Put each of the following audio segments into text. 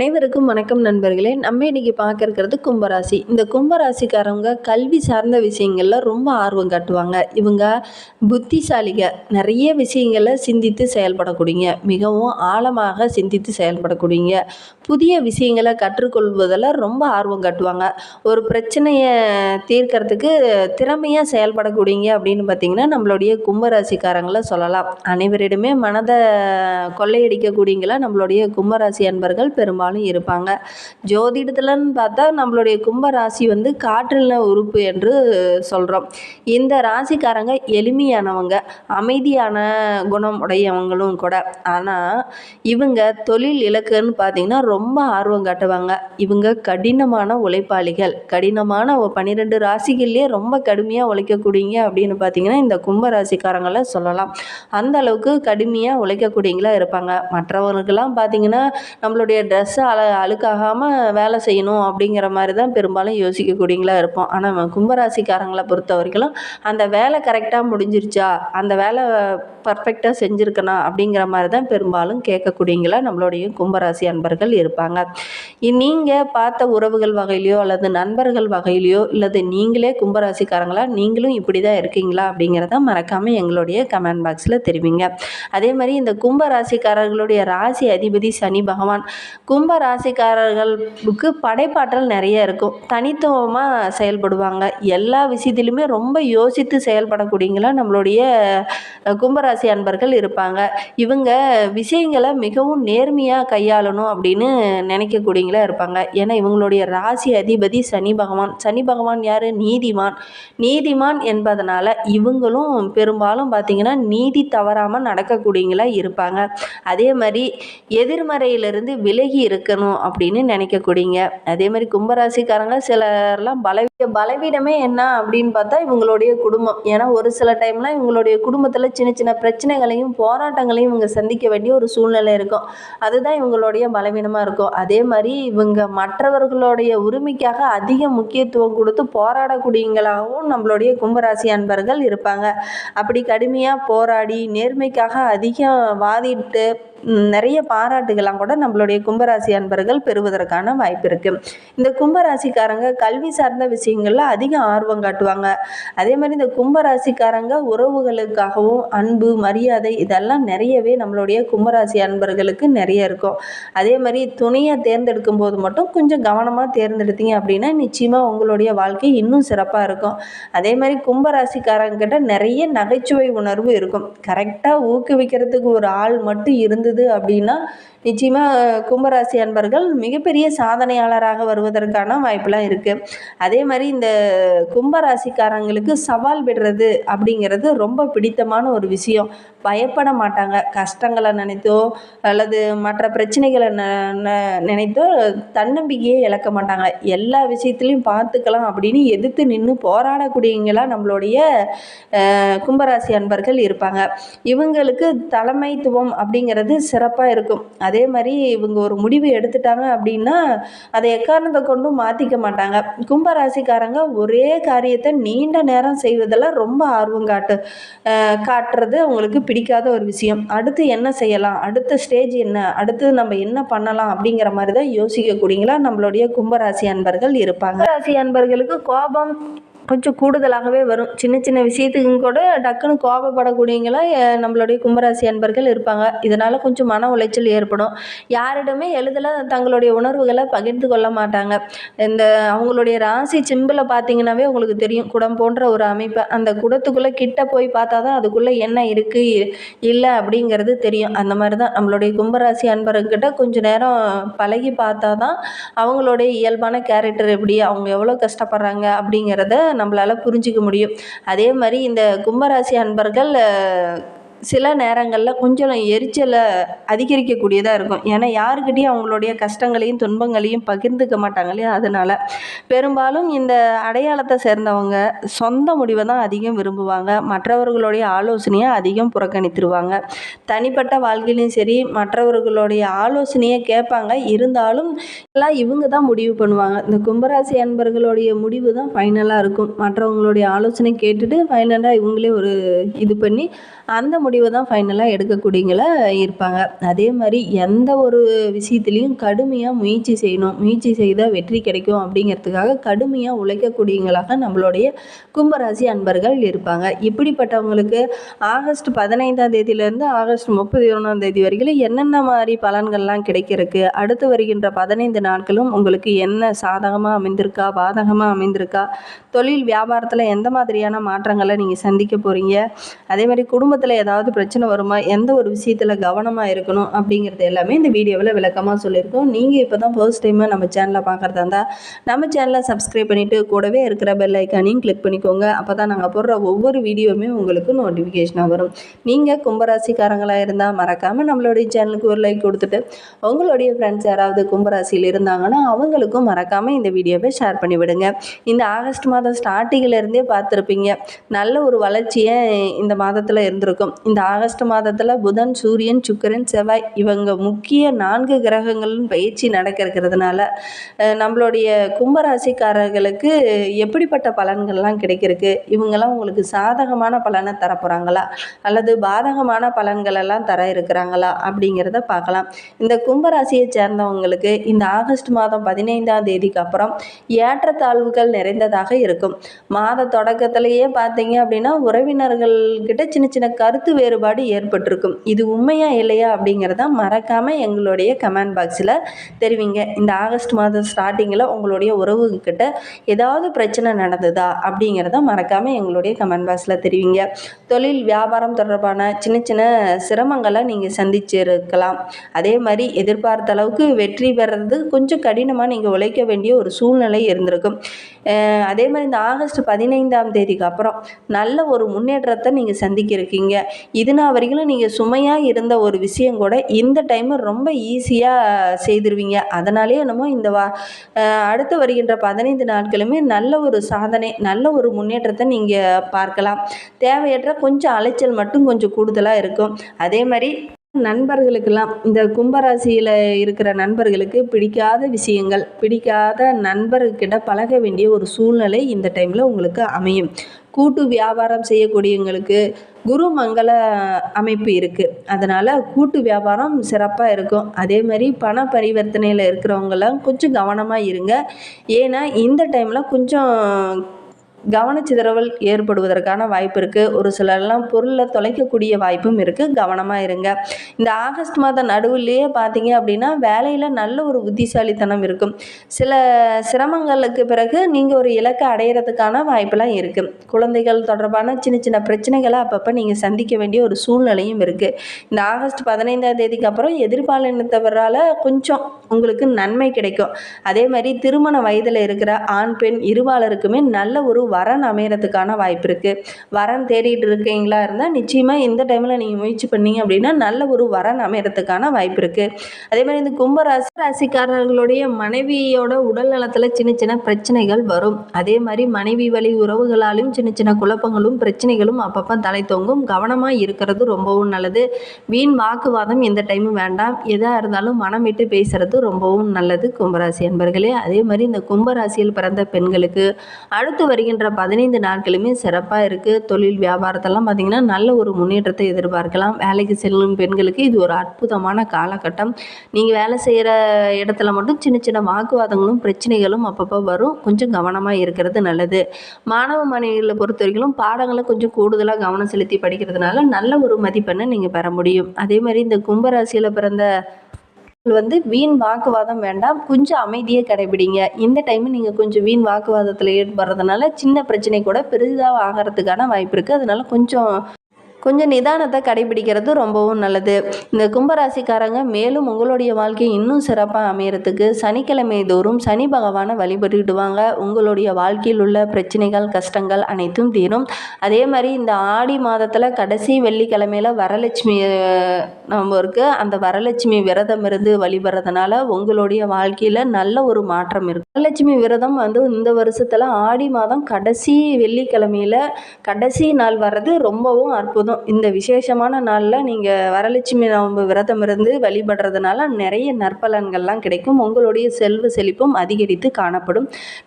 அனைவருக்கும் வணக்கம் நண்பர்களே. நம்ம இன்னைக்கு பார்க்க இருக்கிறது கும்பராசி. இந்த கும்பராசிக்காரவங்க கல்வி சார்ந்த விஷயங்கள்ல ரொம்ப ஆர்வம் காட்டுவாங்க. இவங்க புத்திசாலிக. நிறைய விஷயங்களை சிந்தித்து செயல்படக்கூடியங்க. மிகவும் ஆழமாக சிந்தித்து செயல்படக்கூடியங்க. புதிய விஷயங்களை கற்றுக்கொள்வதில் ரொம்ப ஆர்வம் காட்டுவாங்க. ஒரு பிரச்சனையை தீர்க்கறதுக்கு திறமையாக செயல்படக்கூடியங்க அப்படின்னு பார்த்தீங்கன்னா நம்மளுடைய கும்பராசிக்காரங்களை சொல்லலாம். அனைவரிடமே மனதை கொள்ளையடிக்கக்கூடியங்களா நம்மளுடைய கும்பராசி அன்பர்கள் பெரும்பாலும் இருப்பாங்க. ஜோதிடத்துலன்னு பார்த்தா நம்மளுடைய கும்பராசி வந்து காற்றில் உறுப்பு என்று சொல்கிறோம் இந்த ராசிக்காரங்க எளிமையானவங்க அமைதியான குணம் உடையவங்களும் கூட. ஆனால் இவங்க தொழில் இலக்குன்னு பார்த்தீங்கன்னா ரொம்ப ஆர்வம் காட்டுவாங்க. இவங்க கடினமான உழைப்பாளிகள். கடினமான ஒரு பன்னிரெண்டு ராசிகள்லேயே ரொம்ப கடுமையாக உழைக்கக்கூடியங்க அப்படின்னு பார்த்தீங்கன்னா இந்த கும்ப ராசிக்காரங்களை சொல்லலாம். அந்த அளவுக்கு கடுமையாக உழைக்கக்கூடியங்களா இருப்பாங்க. மற்றவர்களுக்கெல்லாம் பார்த்தீங்கன்னா நம்மளுடைய ட்ரெஸ் மனசு அழ அழுக்காகாமல் வேலை செய்யணும் அப்படிங்கிற மாதிரி தான் பெரும்பாலும் யோசிக்கக்கூடியங்களா இருப்போம். ஆனால் கும்பராசிக்காரங்களை பொறுத்த வரைக்கும் அந்த வேலை கரெக்டாக முடிஞ்சிருச்சா அந்த வேலை பர்ஃபெக்டாக செஞ்சுருக்கணும் அப்படிங்கிற மாதிரி தான் பெரும்பாலும் கேட்கக்கூடியங்களா நம்மளுடைய கும்பராசி அன்பர்கள் இருப்பாங்க. நீங்கள் பார்த்த உறவுகள் வகையிலையோ அல்லது நண்பர்கள் வகையிலையோ இல்லது நீங்களே கும்பராசிக்காரங்களா நீங்களும் இப்படி தான் இருக்கீங்களா அப்படிங்கிறத மறக்காமல் எங்களுடைய கமெண்ட் பாக்ஸில் தெரிவிங்க. அதே மாதிரி இந்த கும்பராசிக்காரர்களுடைய ராசி அதிபதி சனி பகவான் கும்ப ராசிக்காரர்களுக்கு படைப்பாற்றல் நிறைய இருக்கும். தனித்துவமாக செயல்படுவாங்க. எல்லா விஷயத்திலுமே ரொம்ப யோசித்து செயல்படக்கூடியங்களா நம்மளுடைய கும்பராசி அன்பர்கள் இருப்பாங்க. இவங்க விஷயங்களை மிகவும் நேர்மையாக கையாளணும் அப்படின்னு நினைக்கக்கூடியங்களா இருப்பாங்க. ஏன்னா இவங்களுடைய ராசி அதிபதி சனி பகவான். சனி பகவான் யார்? நீதிமான். நீதிமான் என்பதனால் இவங்களும் பெரும்பாலும் பார்த்திங்கன்னா நீதி தவறாமல் நடக்கக்கூடியங்களா இருப்பாங்க. அதே மாதிரி எதிர்மறையிலிருந்து விலகி இருக்கணும் அப்படின்னு நினைக்கக்கூடியங்க. அதே மாதிரி கும்பராசிக்காரங்க சிலர்லாம் பல பலவீனமே என்ன அப்படின்னு பார்த்தா இவங்களுடைய குடும்பம். ஏன்னா ஒரு சில டைம்லாம் இவங்களுடைய குடும்பத்தில் சின்ன சின்ன பிரச்சனைகளையும் போராட்டங்களையும் இவங்க சந்திக்க வேண்டிய ஒரு சூழ்நிலை இருக்கும். அதுதான் இவங்களுடைய பலவீனமாக இருக்கும். அதே மாதிரி இவங்க மற்றவர்களுடைய உரிமைக்காக அதிக முக்கியத்துவம் கொடுத்து போராடக்கூடியவங்களாகவும் நம்மளுடைய கும்பராசி அன்பர்கள் இருப்பாங்க. அப்படி கடுமையாக போராடி நேர்மைக்காக அதிகம் வாதிட்டு நிறைய பாராட்டுகள்லாம் கூட நம்மளுடைய கும்பராசி அன்பர்கள் பெறுவதற்கான வாய்ப்பு இருக்குது இந்த கும்பராசிக்காரங்க கல்வி சார்ந்த விஷயங்கள்ல அதிக ஆர்வம் காட்டுவாங்க. அதே மாதிரி இந்த கும்பராசிக்காரங்க உறவுகளுக்காகவும் அன்பு மரியாதை இதெல்லாம் நிறையவே நம்மளுடைய கும்பராசி அன்பர்களுக்கு நிறைய இருக்கும். அதே மாதிரி துணையை தேர்ந்தெடுக்கும் போது மட்டும் கொஞ்சம் கவனமாக தேர்ந்தெடுத்தீங்க அப்படின்னா நிச்சயமாக உங்களுடைய வாழ்க்கை இன்னும் சிறப்பாக இருக்கும். அதே மாதிரி கும்பராசிக்காரங்கிட்ட நிறைய நகைச்சுவை உணர்வு இருக்கும். கரெக்டாக ஊக்குவிக்கிறதுக்கு ஒரு ஆள் மட்டும் இருந்து இருந்தது அப்படின்னா நிச்சயமாக கும்பராசி அன்பர்கள் மிகப்பெரிய சாதனையாளராக வருவதற்கான வாய்ப்பெல்லாம் இருக்குது அதே மாதிரி இந்த கும்பராசிக்காரங்களுக்கு சவால் விடுறது அப்படிங்கிறது ரொம்ப பிடித்தமான ஒரு விஷயம். பயப்பட மாட்டாங்க. கஷ்டங்களை நினைத்தோ அல்லது மற்ற பிரச்சனைகளை ந ந- நினைத்தோ தன்னம்பிக்கையே இழக்க மாட்டாங்க. எல்லா விஷயத்துலையும் பார்த்துக்கலாம் அப்படின்னு எதிர்த்து நின்று போராடக்கூடியவங்களா நம்மளுடைய கும்பராசி அன்பர்கள் இருப்பாங்க. இவங்களுக்கு தலைமைத்துவம் அப்படிங்கிறது சிறப்பாக இருக்கும். அதே மாதிரி இவங்க ஒரு முடிவு எடுத்துட்டாங்க அப்படின்னா அதை எக்காரணத்தை கொண்டும் மாற்றிக்க மாட்டாங்க. கும்பராசிக்காரங்க ஒரே காரியத்தை நீண்ட நேரம் செய்வதில் ரொம்ப ஆர்வம் காட்டு காட்டுறது அவங்களுக்கு பிடிக்காத ஒரு விஷயம். அடுத்து என்ன செய்யலாம்? அடுத்த ஸ்டேஜ் என்ன? அடுத்து நம்ம என்ன பண்ணலாம் அப்படிங்கிற மாதிரி தான் யோசிக்கக்கூடியங்களா நம்மளுடைய கும்பராசி அன்பர்கள் இருப்பாங்க. ராசி அன்பர்களுக்கு கோபம் கொஞ்சம் கூடுதலாகவே வரும். சின்ன சின்ன விஷயத்துக்கும் கூட டக்குன்னு கோபப்படக்கூடியவங்களாம் நம்மளுடைய கும்பராசி அன்பர்கள் இருப்பாங்க. இதனால் கொஞ்சம் மன உளைச்சல் ஏற்படும். யாரிடமே எளிதில் தங்களுடைய உணர்வுகளை பகிர்ந்து கொள்ள மாட்டாங்க. இந்த அவங்களுடைய ராசி சிம்பிளை பார்த்தீங்கன்னாவே உங்களுக்கு தெரியும். குடம் போன்ற ஒரு அமைப்பு. அந்த குடத்துக்குள்ளே கிட்ட போய் பார்த்தா தான் அதுக்குள்ளே என்ன இருக்குது இல்லை அப்படிங்கிறது தெரியும். அந்த மாதிரி தான் நம்மளுடைய கும்பராசி அன்பர்கிட்ட கொஞ்சம் நேரம் பழகி பார்த்தா தான் அவங்களுடைய இயல்பான கேரக்டர் எப்படி அவங்க எவ்வளோ கஷ்டப்படுறாங்க அப்படிங்கிறத நம்மளால் புரிஞ்சிக்க முடியும். அதே மாதிரி இந்த கும்பராசி அன்பர்கள் சில நேரங்களில் கொஞ்சம் எரிச்சலை அதிகரிக்கக்கூடியதாக இருக்கும். ஏன்னா யாருக்கிட்டேயும் அவங்களுடைய கஷ்டங்களையும் துன்பங்களையும் பகிர்ந்துக்க மாட்டாங்க இல்லையா? அதனால் பெரும்பாலும் இந்த அடையாளத்தை சேர்ந்தவங்க சொந்த முடிவை தான் அதிகம் விரும்புவாங்க. மற்றவர்களுடைய ஆலோசனையை அதிகம் புறக்கணித்துருவாங்க. தனிப்பட்ட வாழ்க்கையிலையும் சரி மற்றவர்களுடைய ஆலோசனையை கேட்பாங்க. இருந்தாலும் எல்லாம் இவங்க தான் முடிவு பண்ணுவாங்க. இந்த கும்பராசி அன்பர்களுடைய முடிவு தான் ஃபைனலாக இருக்கும். மற்றவங்களுடைய ஆலோசனை கேட்டுட்டு ஃபைனலாக இவங்களே ஒரு இது பண்ணி அந்த முடிவு முடிவு தான் ஃபைனலாக எடுக்கக்கூடியங்களா இருப்பாங்க. அதே மாதிரி எந்த ஒரு விஷயத்துலையும் கடுமையாக முயற்சி செய்யணும். முயற்சி செய்தால் வெற்றி கிடைக்கும் அப்படிங்கிறதுக்காக கடுமையாக உழைக்கக்கூடியவங்களாக நம்மளுடைய கும்பராசி அன்பர்கள் இருப்பாங்க. இப்படிப்பட்டவங்களுக்கு ஆகஸ்ட் பதினைந்தாம் தேதியிலேருந்து ஆகஸ்ட் முப்பத்தி ஒன்றாம் தேதி வரைக்கும் என்னென்ன மாதிரி பலன்கள்லாம் கிடைக்கிறதுக்கு அடுத்து வருகின்ற பதினைந்து நாட்களும் உங்களுக்கு என்ன சாதகமாக அமைந்திருக்கா பாதகமாக அமைந்திருக்கா தொழில் வியாபாரத்தில் எந்த மாதிரியான மாற்றங்களை நீங்கள் சந்திக்க போகிறீங்க அதே மாதிரி குடும்பத்தில் ஏதாவது பிரச்சனை வருமா? எந்த ஒரு விஷயத்தில் கவனமாக இருக்கணும்? அப்படிங்கிறது எல்லாமே இந்த வீடியோவில் விளக்கமாக சொல்லியிருக்கோம். நீங்கள் இப்போ தான் ஃபர்ஸ்ட் டைமாக நம்ம சேனலை பார்க்குறதா இருந்தால் நம்ம சேனலை சப்ஸ்கிரைப் பண்ணிவிட்டு கூடவே இருக்கிற பெல் ஐக்கானையும் கிளிக் பண்ணிக்கோங்க. அப்போ தான் நாங்கள் போடுற ஒவ்வொரு வீடியோவுமே உங்களுக்கு நோட்டிஃபிகேஷனாக வரும். நீங்கள் கும்பராசிக்காரங்களாக இருந்தால் மறக்காமல் நம்மளுடைய சேனலுக்கு ஒரு லைக் கொடுத்துட்டு உங்களுடைய ஃப்ரெண்ட்ஸ் யாராவது கும்பராசியில் இருந்தாங்கன்னா அவங்களுக்கும் மறக்காமல் இந்த வீடியோவை ஷேர் பண்ணி விடுங்க. இந்த ஆகஸ்ட் மாதம் ஸ்டார்டிங்கில் இருந்தே பார்த்துருப்பீங்க. நல்ல ஒரு வளர்ச்சியை இந்த மாதத்தில் இருந்திருக்கும். இந்த ஆகஸ்ட் மாதத்தில் புதன் சூரியன் சுக்கிரன் செவ்வாய் இவங்க முக்கிய நான்கு கிரகங்களும் பயிற்சி நடக்க இருக்கிறதுனால நம்மளுடைய கும்பராசிக்காரர்களுக்கு எப்படிப்பட்ட பலன்கள்லாம் கிடைக்கிறதுக்கு இவங்கெல்லாம் உங்களுக்கு சாதகமான பலனை தரப்போகிறாங்களா அல்லது பாதகமான பலன்களெல்லாம் தர இருக்கிறாங்களா? அப்படிங்கிறத பார்க்கலாம். இந்த கும்பராசியை சேர்ந்தவங்களுக்கு இந்த ஆகஸ்ட் மாதம் பதினைந்தாம் தேதிக்கு அப்புறம் ஏற்றத்தாழ்வுகள் நிறைந்ததாக இருக்கும். மாத தொடக்கத்திலேயே பார்த்தீங்க அப்படின்னா உறவினர்கள் கிட்ட சின்ன சின்ன கருத்து வேறுபாடு ஏற்பட்டிருக்கும். இது உண்மையா இல்லையா அப்படிங்கிறத மறக்காம எங்களுடைய கமெண்ட் பாக்ஸில் தெரிவிங்க. இந்த ஆகஸ்ட் மாதம் ஸ்டார்டிங்கில் உங்களுடைய உறவுகிட்ட ஏதாவது பிரச்சனை நடந்ததா அப்படிங்கிறத மறக்காம எங்களுடைய கமெண்ட் பாக்ஸில் தெரிவிங்க. தொழில் வியாபாரம் தொடர்பான சின்ன சின்ன சிரமங்களை நீங்கள் சந்திச்சிருக்கலாம். அதே மாதிரி எதிர்பார்த்த அளவுக்கு வெற்றி பெறது கொஞ்சம் கடினமாக நீங்கள் உழைக்க வேண்டிய ஒரு சூழ்நிலை இருந்திருக்கும். அதே மாதிரி இந்த ஆகஸ்ட் பதினைந்தாம் தேதிக்கு அப்புறம் நல்ல ஒரு முன்னேற்றத்தை நீங்கள் சந்திக்க இருக்கீங்க இது நாள் வரைக்கும் நீங்கள் சுமையாக இருந்த ஒரு விஷயம் கூட இந்த டைமு ரொம்ப ஈஸியாக செய்திருவீங்க. அதனாலே என்னமோ இந்த வா அடுத்து வருகின்ற பதினைந்து நாட்களுமே நல்ல ஒரு சாதனை நல்ல ஒரு முன்னேற்றத்தை நீங்கள் பார்க்கலாம். தேவையற்ற கொஞ்சம் அலைச்சல் மட்டும் கொஞ்சம் கூடுதலாக இருக்கும். அதே மாதிரி நண்பர்களுக்கெல்லாம் இந்த கும்பராசியில் இருக்கிற நண்பர்களுக்கு பிடிக்காத விஷயங்கள் பிடிக்காத நண்பர்கிட்ட பழக வேண்டிய ஒரு சூழ்நிலை இந்த டைமில் உங்களுக்கு அமையும். கூட்டு வியாபாரம் செய்யக்கூடியவங்களுக்கு குரு மங்கள அமைப்பு இருக்குது அதனால் கூட்டு வியாபாரம் சிறப்பாக இருக்கும். அதே மாதிரி பண பரிவர்த்தனையில் இருக்கிறவங்களாம் கொஞ்சம் கவனமாக இருங்க. ஏன்னா இந்த டைமில் கொஞ்சம் கவனச்சிதறல் ஏற்படுவதற்கான வாய்ப்பு இருக்குது ஒரு சிலர்லாம் பொருளை தொலைக்கக்கூடிய வாய்ப்பும் இருக்குது கவனமாக இருங்க. இந்த ஆகஸ்ட் மாதம் நடுவுலையே பார்த்தீங்க அப்படின்னா வேலையில் நல்ல ஒரு புத்திசாலித்தனம் இருக்கும். சில சிரமங்களுக்கு பிறகு நீங்கள் ஒரு இலக்கை அடையிறதுக்கான வாய்ப்பெல்லாம் இருக்குது குழந்தைகள் தொடர்பான சின்ன சின்ன பிரச்சனைகளை அப்பப்போ நீங்கள் சந்திக்க வேண்டிய ஒரு சூழ்நிலையும் இருக்குது இந்த ஆகஸ்ட் பதினைந்தாம் தேதிக்கு அப்புறம் எதிர்பாலினத்தவரால் கொஞ்சம் உங்களுக்கு நன்மை கிடைக்கும். அதே மாதிரி திருமண வயதில் இருக்கிற ஆண் பெண் இருபாலருக்குமே நல்ல ஒரு வரன் அமையறதுக்கான வாய்ப்பு இருக்குது வரன் தேடிட்டு இருக்கீங்களா இருந்தால் நிச்சயமாக இந்த டைமில் நீங்கள் முயற்சி பண்ணீங்க அப்படின்னா நல்ல ஒரு வரன் அமையறதுக்கான வாய்ப்பு இருக்குது அதே மாதிரி இந்த கும்பராசி ராசிக்காரர்களுடைய மனைவியோட உடல் நலத்தில் சின்ன சின்ன பிரச்சனைகள் வரும். அதே மாதிரி மனைவி வழி உறவுகளாலும் சின்ன சின்ன குழப்பங்களும் பிரச்சனைகளும் அப்பப்போ தலை தொங்கும். கவனமாக இருக்கிறது ரொம்பவும் நல்லது. வீண் வாக்குவாதம் எந்த டைமும் வேண்டாம். எதாக இருந்தாலும் மனம் விட்டு பேசுகிறது ரொம்பவும் நல்லது கும்பராசி அன்பர்களே. அதே மாதிரி இந்த கும்பராசியில் பிறந்த பெண்களுக்கு அடுத்து வருகின்ற பதினைந்து நாட்களுமே சிறப்பாக இருக்குது தொழில் வியாபாரத்தெல்லாம் பார்த்திங்கன்னா நல்ல ஒரு முன்னேற்றத்தை எதிர்பார்க்கலாம். வேலைக்கு செல்லும் பெண்களுக்கு இது ஒரு அற்புதமான காலகட்டம். நீங்கள் வேலை செய்கிற இடத்துல மட்டும் சின்ன சின்ன வாக்குவாதங்களும் பிரச்சனைகளும் அப்பப்போ வரும். கொஞ்சம் கவனமாக இருக்கிறது நல்லது. மாணவ மாணவிகளை பொறுத்த வரைக்கும் பாடங்களை கொஞ்சம் கூடுதலாக கவனம் செலுத்தி படிக்கிறதுனால நல்ல ஒரு மதிப்பெண்ணை நீங்கள் பெற முடியும். அதே மாதிரி இந்த கும்பராசியில் பிறந்த வந்து வீண் வாக்குவாதம் வேண்டாம். கொஞ்சம் அமைதியை கடைபிடிங்க. இந்த டைம் நீங்கள் கொஞ்சம் வீண் வாக்குவாதத்தில் ஈடுபடுறதுனால சின்ன பிரச்சனை கூட பெரிதாக ஆகிறதுக்கான வாய்ப்பு இருக்குது அதனால கொஞ்சம் கொஞ்சம் நிதானத்தை கடைபிடிக்கிறது ரொம்பவும் நல்லது. இந்த கும்பராசிக்காரங்க மேலும் உங்களுடைய வாழ்க்கை இன்னும் சிறப்பாக அமையறதுக்கு சனிக்கிழமை தோறும் சனி பகவானை வழிபட்டுடுவாங்க உங்களுடைய வாழ்க்கையில் உள்ள பிரச்சனைகள் கஷ்டங்கள் அனைத்தும் தீரும். அதே மாதிரி இந்த ஆடி மாதத்தில் கடைசி வெள்ளிக்கிழமையில் வரலட்சுமி நம்ம இருக்கு. அந்த வரலட்சுமி விரதம் இருந்து வழிபடுறதுனால உங்களுடைய வாழ்க்கையில் நல்ல ஒரு மாற்றம் இருக்கும் வரலட்சுமி விரதம் வந்து இந்த வருஷத்தில் ஆடி மாதம் கடைசி வெள்ளிக்கிழமையில் கடைசி நாள் வர்றது ரொம்பவும் அற்புதம். போதும் இந்த விசேஷமான நாளில் நீங்கள் வரலட்சுமி நோன்பு விரதம் இருந்து வழிபடுறதுனால நிறைய நற்பலன்கள்லாம் கிடைக்கும். உங்களுடைய செல்வ செழிப்பும் அதிகரித்து காணப்படும்.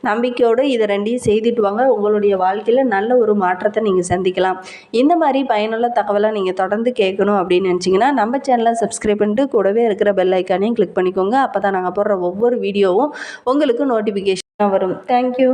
நம்பிக்கையோடு இதை ரெண்டையும் செய்துட்டு வாங்க. உங்களுடைய வாழ்க்கையில் நல்ல ஒரு மாற்றத்தை நீங்கள் சந்திக்கலாம். இந்த மாதிரி பயனுள்ள தகவலை நீங்கள் தொடர்ந்து கேட்கணும் அப்படின்னு நினச்சிங்கன்னா நம்ம சேனலை சப்ஸ்கிரைப் பண்ணிட்டு கூடவே இருக்கிற பெல் ஐக்கானையும் கிளிக் பண்ணிக்கோங்க. அப்போ தான் நாங்கள் போடுற ஒவ்வொரு வீடியோவும் உங்களுக்கு நோட்டிஃபிகேஷனாக வரும். தேங்க்யூ